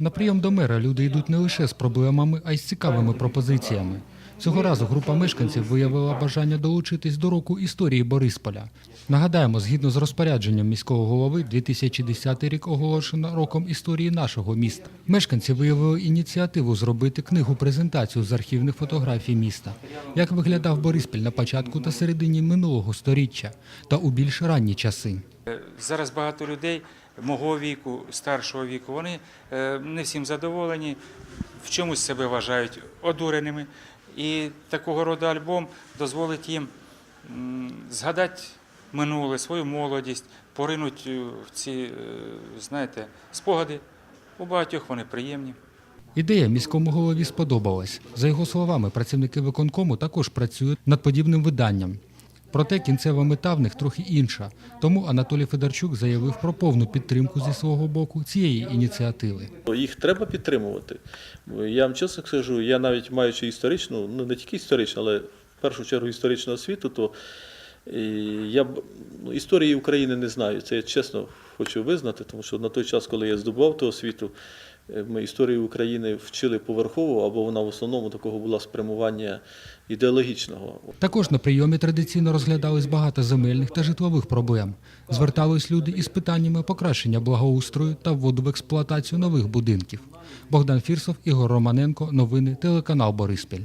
На прийом до мера люди йдуть не лише з проблемами, а й з цікавими пропозиціями. Цього разу група мешканців виявила бажання долучитись до року історії Борисполя. Нагадаємо, згідно з розпорядженням міського голови, 2010 рік оголошено роком історії нашого міста. Мешканці виявили ініціативу зробити книгу презентацію з архівних фотографій міста, як виглядав Бориспіль на початку та середині минулого сторіччя та у більш ранні часи. Зараз багато людей мого віку, старшого віку, вони е, не всім задоволені, в чомусь себе вважають одуреними. І такого роду альбом дозволить їм згадати минуле, свою молодість, поринуть е, в ці, е, знаєте, спогади. У багатьох вони приємні. Ідея міському голові сподобалась. За його словами, працівники виконкому також працюють над подібним виданням. Проте кінцева мета в них трохи інша. Тому Анатолій Федорчук заявив про повну підтримку зі свого боку цієї ініціативи. Їх треба підтримувати. Я вам чесно скажу, я навіть маючи історичну, ну не тільки історичну, але в першу чергу історичну освіту, то я б ну, історії України не знаю. Це я чесно хочу визнати, тому що на той час, коли я здобував ту освіту, е, ми історію України вчили поверхово, або вона в основному такого була спрямування ідеологічного. Також на прийомі традиційно розглядались багато земельних та житлових проблем. Звертались люди із питаннями покращення благоустрою та вводу в експлуатацію нових будинків. Богдан Фірсов, Ігор Романенко. Новини телеканал Бориспіль.